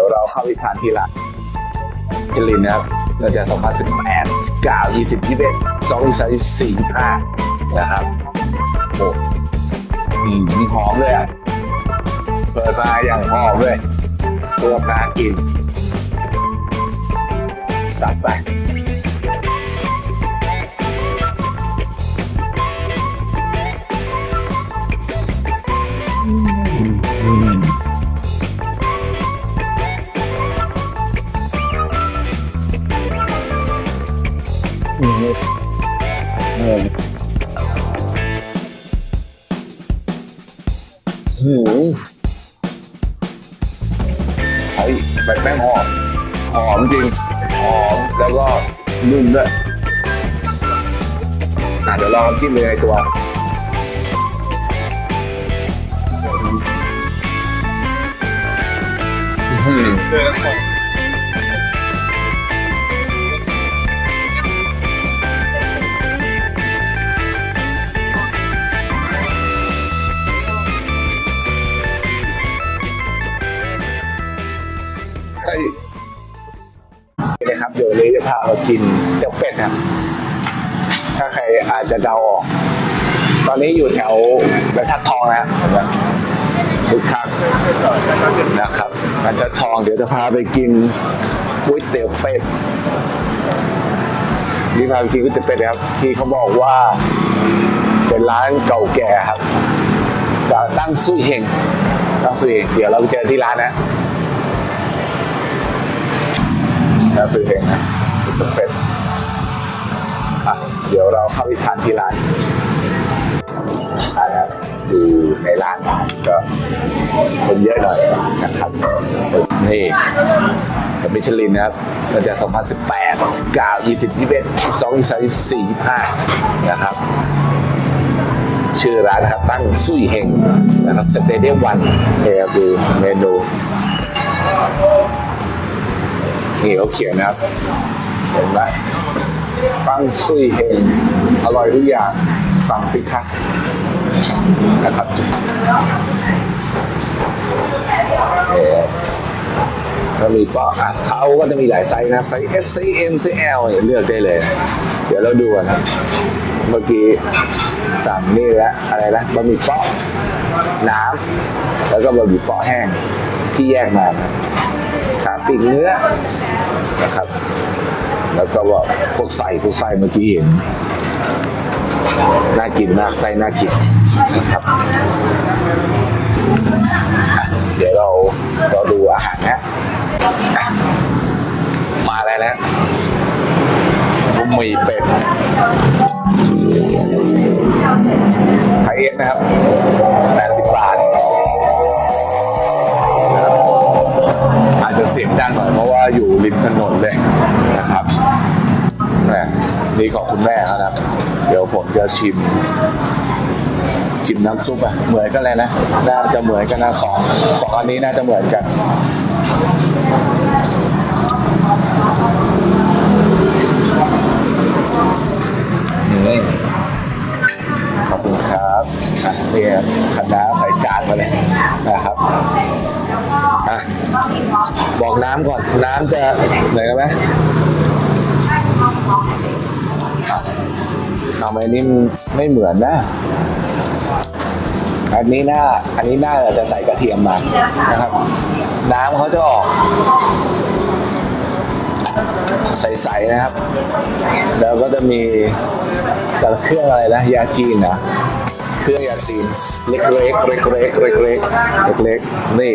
ี๋ยวเราเข้าไปทานที่ร้านจลินนะครับเราจะ2018 9 20 21 2 3 4 5นะครับโอ้อืมหอมเลยอะเปิดมาอย่างหอมเลยเสื้อผ้ากินสับไป หืมเฮ้ยแบบแป้งหอม หอมจริง หอม แล้วก็นุ่มด้วยอะเดี๋ยวลองจิ้มเลยในตัวอืม เกินเตี๋ยวเป็ดครับ ถ้าใครอาจจะเดาออก ตอนนี้อยู่แถวบรรทัดทองนะครับคึกคักนะครับบรรทัดทองเดี๋ยวจะพาไปกินก๋วยเตี๋ยวเป็ดนี่พาไปกินก๋วยเตี๋ยวเป็ดนะครับ ที่เขาบอกว่าเป็นร้านเก่าแก่ครับจะตั้งซุยเฮงตั้งซุยเฮงเดี๋ยวเราไปเจอที่ร้านนะตั้งซุยเฮงนะ ก๋วยเป็ดอะเดี๋ยวเราเข้าไปทานที่ร้านนะครับอยู่ในร้านก็คนเยอะหน่อยนะครับนี่กับมิชลินนะครับตั้งแต่2018 19 20 21 22 23 24 25 นะครับ ชื่อร้านนะครับตั้งซุยเฮงนะครับสเตเดียมวันเดี๋ยดูเมนูนี่เขาเขียนนะครับ เห็นไหมตั้งซุยเฮงอร่อยทุกอย่างสั่งสิครับนะครับเอ่อก็มีปอกอะเขาก็จะมีหลายไซส์นะไซส์ S ไซส์ M ไซส์ L เนี่ยเลือกได้เลย เดี๋ยวเราดูกันนะเมื่อกี้สั่งนี่แล้วอะไรนะบะหมี่เปาะน้ำแล้วก็บะหมี่เปาะแห้งที่แยกมาขาปีกเนื้อนะครับ แล้วก็ว่าพวกใส่พวกไส้เมื่อกี้เห็นน่ากินมากไส้น่ากินนะครับเดี๋ยวเราเราดูอาหารนะมาแล้วนะบะหมี่เป็ดไทยเอสนะครับ 80 บาทอาจจะเสียงดังหน่อยเพราะว่าอยู่ริมถนนเลย แม่นี่ของคุณแม่เขานะครับ เดี๋ยวผมจะชิม ชิมน้ำซุปอะเหมือนกันเลยนะน่าจะเหมือนกันนะสองสองอันนี้น่าจะเหมือนกันอืมขอบคุณครับอะนี่ครับคณะใส่จานมาเลยนะครับอะบอกน้ำก่อน น้ำจะเหมือนกันไหม ทำไมนี่ไม่เหมือนนะอันนี้น่าอันนี้น่าจะใส่กระเทียมมานะครับ น้ำเขาจะออก ใสๆนะครับ แล้วก็จะมีแต่เครื่องอะไรนะ ยาจีนนะเครื่องยาจีนเล็กๆเล็กๆเล็กๆเล็กๆเล็กๆนี่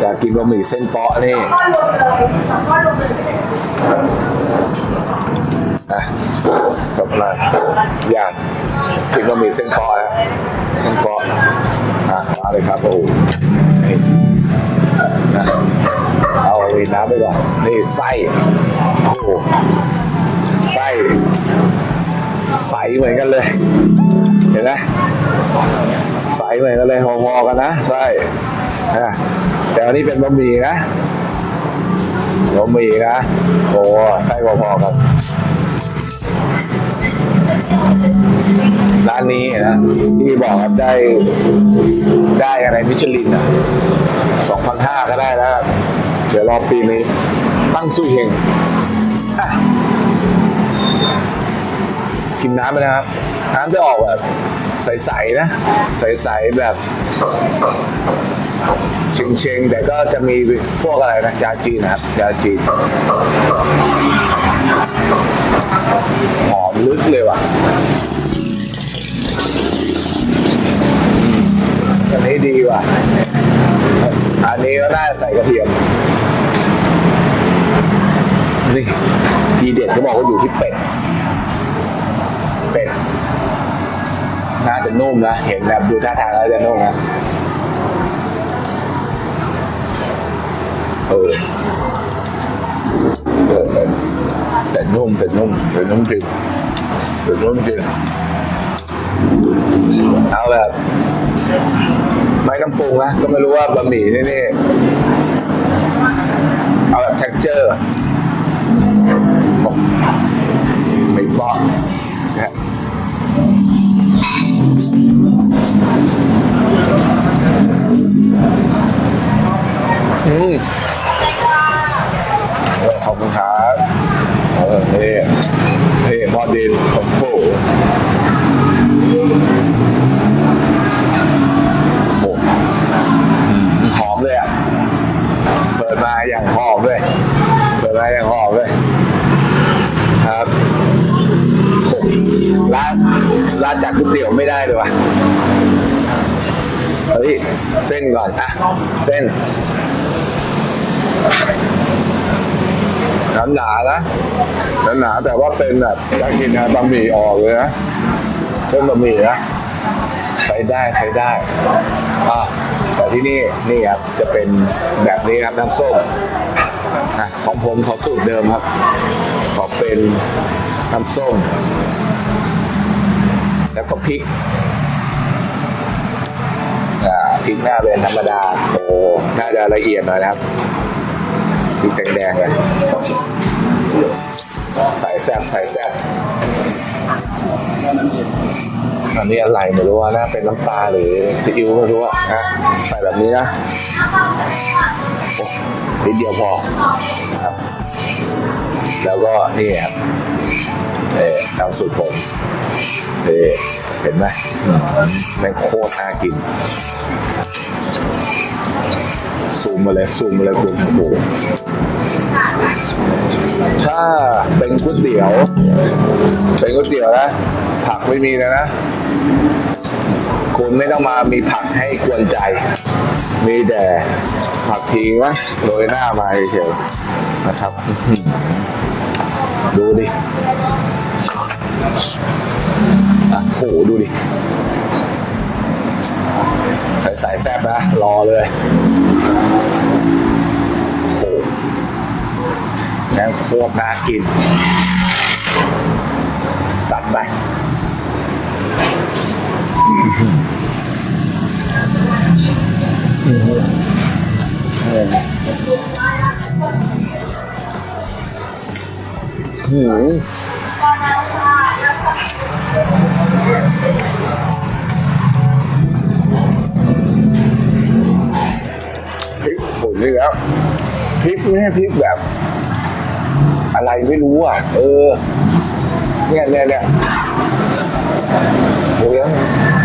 อยากกินบะหมี่เส้นเปาะนี่อะ กลับมาอย่างกินบะหมี่เส้นคอนะเส้นคออะมาเลยครับโอ้โหนี่นะเอาวีน้ำไปก่อนนี่ไส้โอ้โหไส้ใสเหมือนกันเลย เห็นไหมใสเหมือนกันเลยพอๆกันนะไส้แต่อันนี้เป็นบะหมี่นะบะหมี่นะ โอ้ไส้พอๆกัน ร้านนี้นะที่บอกครับได้ได้อะไรมิชลินอะสองพันห้าก็ได้แล้ว เดี๋ยวรอปีนี้ ตั้งซุยเฮงชิมน้ำไปนะครับ น้ำจะออกแบบใสๆนะ ใสๆแบบเชงๆแต่ก็จะมีพวกอะไรนะยาจีนนะครับยาจีนหอมลึกเลยว่ะอืม อันนี้ดีว่ะ อันนี้ก็น่าใส่กระเทียม นี่ทีเด็ดเขาบอกว่าอยู่ที่เป็ด เป็ด น่าจะนุ่มนะ เห็นแบบดูท่าทางแล้วจะนุ่มนะเออเออเออแต่นุ่มแต่นุ่มแต่นุ่มจริงแต่นุ่มจริง เอาแบบไม่ต้องปรุงนะก็ไม่รู้ว่าบะหมี่นี่นี่เอาแบบ texture ไม่บอกนะฮะอืมขอบคุณครับ อย่างหอมเลยเปิดมาอย่างหอมเลยครับโอ้โหร้านร้านจากก๋วยเตี๋ยวไม่ได้เลยวะเฮ้ยเส้นก่อนอะเส้นหนาหนานะหนาหนาแต่ว่าเป็นแบบอยากกินนะบะหมี่ออกเลยนะเส้นบะหมี่นะใช้ได้ใช้ได้อ่าแต่ที่นี่นี่ครับจะเป็นแบบนี้ครับน้ำส้ม อะของผมขอสูตรเดิมครับ ขอเป็นน้ำส้ม แล้วก็พริกอ่าพริกหน้าเป็นธรรมดาโอ้หน่าจะละเอียดหน่อยนะครับพริกแดงๆเลยใส่แซ่บใส่แซ่บอันนี้อะไรไม่รู้ว่านะเป็นน้ำปลาหรือซีอิ๊วไม่รู้อะนะใส่แบบนี้นะ นิดเดียวพอครับ แล้วก็นี่ครับเอ่อตามสูตรผมเอ่อเห็นไหมแม่งโคตรน่ากิน ซูมมาเลยซูมมาเลยคุณโอ้ถ้าเป็นก๋วยเตี๋ยว เป็นก๋วยเตี๋ยวนะ ผักไม่มีเลยนะ คุณไม่ต้องมามีผักให้กวนใจ มีแต่ผักทิ้งวะโรยหน้ามาเฉยๆนะครับ ดูดิอะโหดูดิใส่สายแซบนะ รอเลยโหแม่งโคตรน่ากิน สัดไป หืมพริกผลนี่แล้วพริกไม่ใช่พริกแบบ อะไรไม่รู้อะ เออ เนี่ยเนี่ยเนี่ยโอ้ย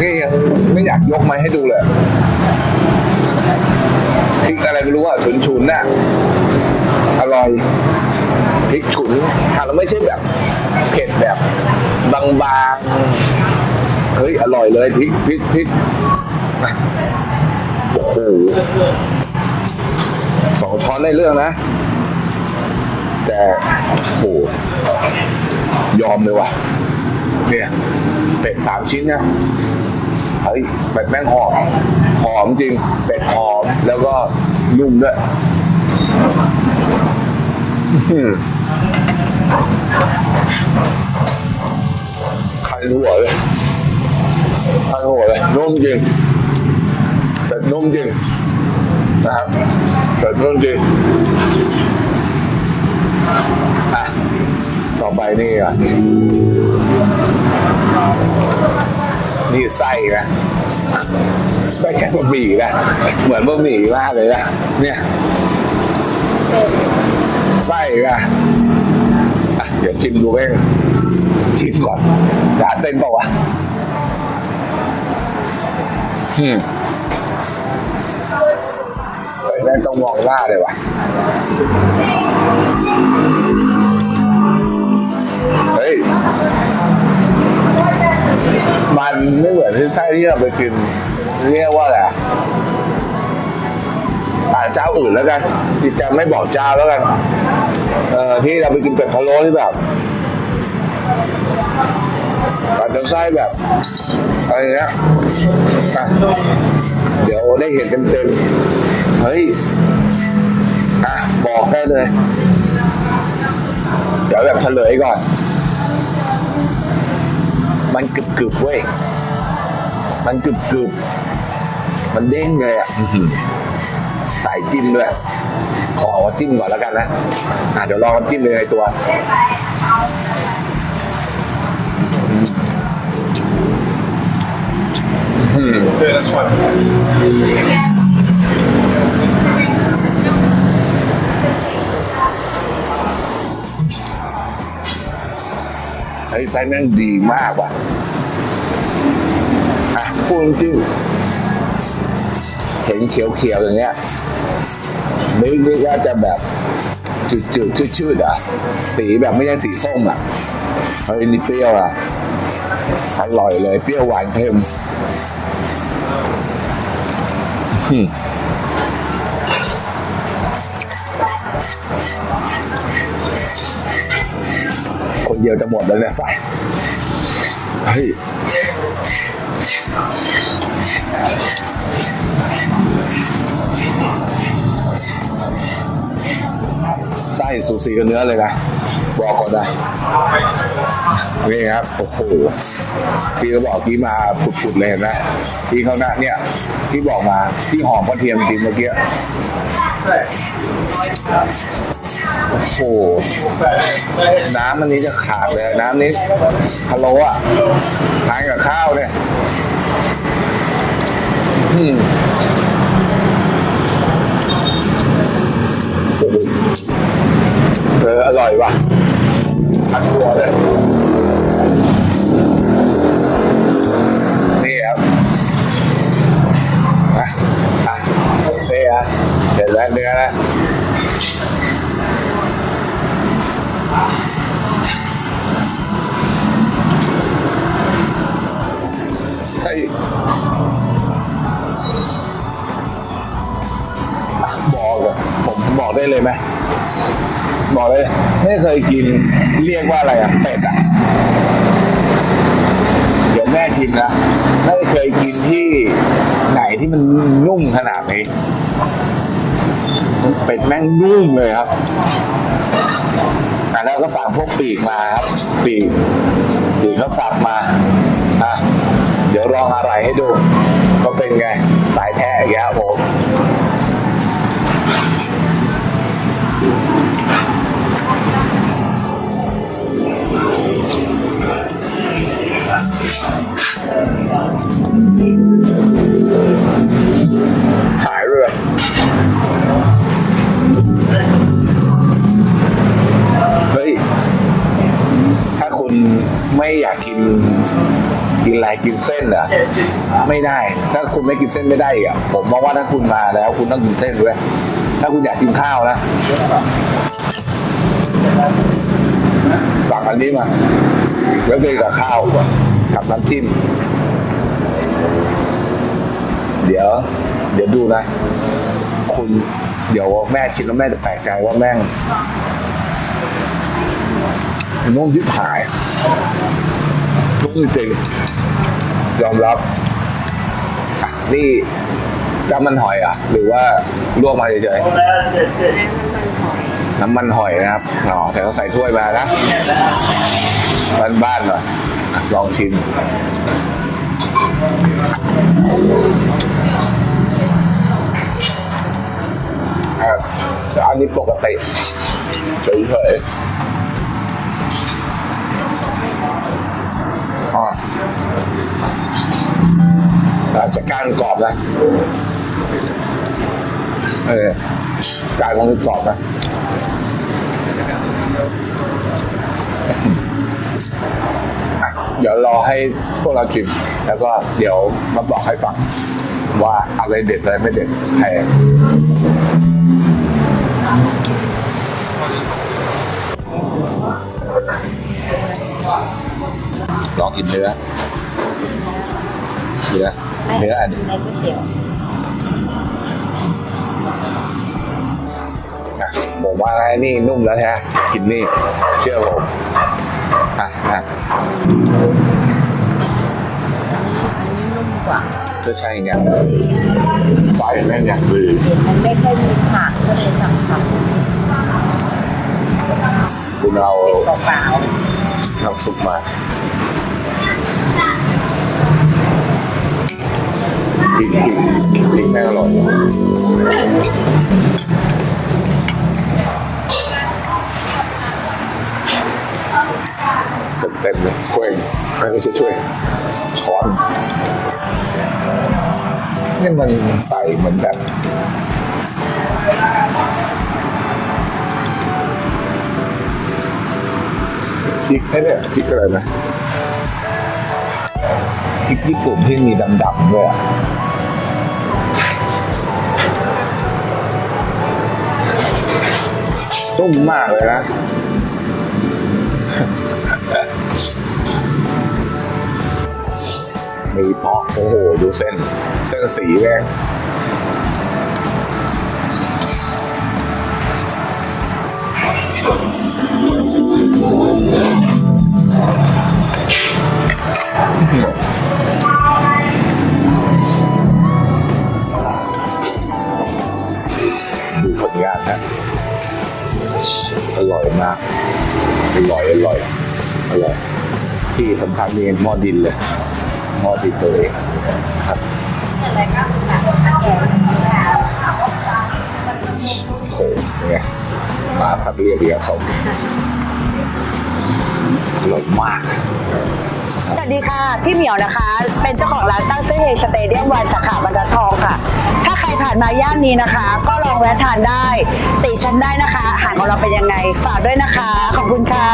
นี่ยังไม่อยากยกม้ให้ดูเลยพริกอะไรไม่รู้อะฉุนฉุนๆน่ะอร่อยพริกฉุนอะแล้วไม่ใช่แบบเผ็ดแบบบางๆเฮ้ยอร่อยเลยพริกพริกพริกโอ้โหสองช้อนในเรื่องนะ แต่โหยอมเลยว่ะเนี่ยเป็ดสามชิ้นนะ เฮ้ยเป็ดแม่งหอมหอมจริง เป็ดหอมแล้วก็นุ่มด้วยคันหัวเลยคันหัวเลยนุ่มจริงเป็ดนุ่มจริงนะครับเป็ดนุ่มจริงอะต่อไปนี่อะ นี่ไส้นะไม่ใช่บะหมี่นะเหมือนบะหมี่มากเลยนะเนี่ยไส้ไงอะเดี๋ยวชิมดูเองชิมก่อนด่าเส้นเปล่าวะอืมแม่ต้องมองหน้าเลยวะเฮ้ย มันไม่เหมือนที่ไส้ที่เราไปกิน เรียกว่าอะไรอ่านเจ้าอื่นแล้วกันที่จะไม่บอกเจ้าแล้วกัน เออที่เราไปกินเป็ดพะโล้ที่แบบอาจจะไส้แบบอะไรเงี้ยเดี๋ยวได้เห็นเต็มๆเฮ้ยอะบอกได้เลย เดี๋ยวแบบเฉลยก่อน มันกรึบกรึบๆเว้ย มันกรึบกรึบๆมันเด้งเลยอะอื้อหือใส่จิ้มด้วย ขอว่าจิ้มก่อนแล้วกันนะ อะเดี๋ยวลองน้ำจิ้มเลยในตัว Okay, that's fine. เฮ้ยไส้แม่งดีมากว่ะอะพูดจริงเห็นเขียวๆอย่างเงี้ยนึกนึกว่าจะแบบจืดๆชืดๆอะ สีแบบไม่ใช่สีส้มอะเฮ้ยนี่เปรี้ยวอะอร่อยเลยเปรี้ยวหวานเค็ม คนเดียวจะหมดแล้วเนี่ยไฟเฮ้ยไส้สูสีกับเนื้อเลยนะบอกก่อนนะนี่ครับโอ้โหพี่เขาบอกพี่มาผุดๆเลยเห็นไหมพี่เขานะเนี่ยพี่บอกมาที่หอมกระเทียมจริงเมื่อกี้ โอ้โห น้ำอันนี้จะขาดเลย น้ำนี้พะโล้อะทานกับข้าวเนี่ยอืมเอออร่อยว่ะอัดหัวเลย เรียกว่าอะไรอะเป็ดอะเดี๋ยวแม่ชิมนะไม่เคยกินที่ไหนที่มันนุ่มขนาดนี้เป็ดแม่งนุ่มเลยครับอะแล้วก็สั่งพวกปีกมาครับ ปีกปีกเขาสับมาอะเดี๋ยวลองอะไรให้ดูก็เป็นไง สายแท้อีกแล้วครับผม หายเลยเฮ้ย ถ้าคุณไม่อยากกินกินอะไรกินเส้นเหรอไม่ได้ ถ้าคุณไม่กินเส้นไม่ได้อะ ผมมองว่าถ้าคุณมาแล้ว คุณต้องกินเส้นด้วย ถ้าคุณอยากกินข้าวนะสั่งอันนี้มา แล้วกินกับข้าว กับน้ำจิ้ม เดี๋ยว เดี๋ยวดูนะ คุณ เดี๋ยวแม่ชิมแล้วแม่จะแปลกใจว่าแม่งนุ่มที่ผายนุ่มจริงยอมรับนี่น้ำมันหอยอะ หรือว่าลวกมาเฉยๆน้ำมันหอยนะครับอ๋อแต่เขาใส่ถ้วยมานะบ้านๆหน่อย ลองชิมครับอันนี้ปกติเฉยๆอ่าอาจจะการกรอบนะ เออ การมันกรอบนะ เดี๋ยวรอให้พวกเราชิมแล้วก็เดี๋ยวมาบอกให้ฟังว่าอะไรเด็ดอะไรไม่เด็ดแพงลองกินเนื้อเนื้อเนื้ออันนี้ในก๋วยเตี๋ยวอะผมว่าไอ้นี่นุ่มแล้วฮะกินนี่ เชื่อผม อะอะอันนี้นุ่มกว่าก็ใช่ไงไฟแม่งอย่างดีเห็นมันไม่ค่อยมีผักก็เลยสั่งผักคุณเอาเปล่าน้ำซุปมาพริกพริกพริกแม่งอร่อย เต็มเลยถ้วยไม่ใช่ถ้วยช้อนนี่มันใส่เหมือนแบบพริกไอ้เนี่ยพริกอะไรนะพริกญี่ปุ่นที่มีดำๆด้วยอะนุ่มมากเลยนะ มีเพาะโอ้โหดูเส้น เส้นสีแม่งดูผลงานนะอร่อยมาก อร่อย อร่อย อร่อย ที่สำคัญมีหม้อดินเลย หมอดินตัวเองครับอะไรก็สุดละแกงโอ้โหเป็นไงมาสับเรียบเรียบสมอร่อยมากสวัสดีค่ะ พี่เหมียวนะคะ เป็นเจ้าของร้านตั้งซื่อเฮสเตเดียมวันสาขาบรรทัดทองค่ะ ถ้าใครผ่านมาย่านนี้นะคะ ก็ลองแวะทานได้ ติชมได้นะคะอาหารของเราเป็นยังไง ฝากด้วยนะคะ ขอบคุณค่ะ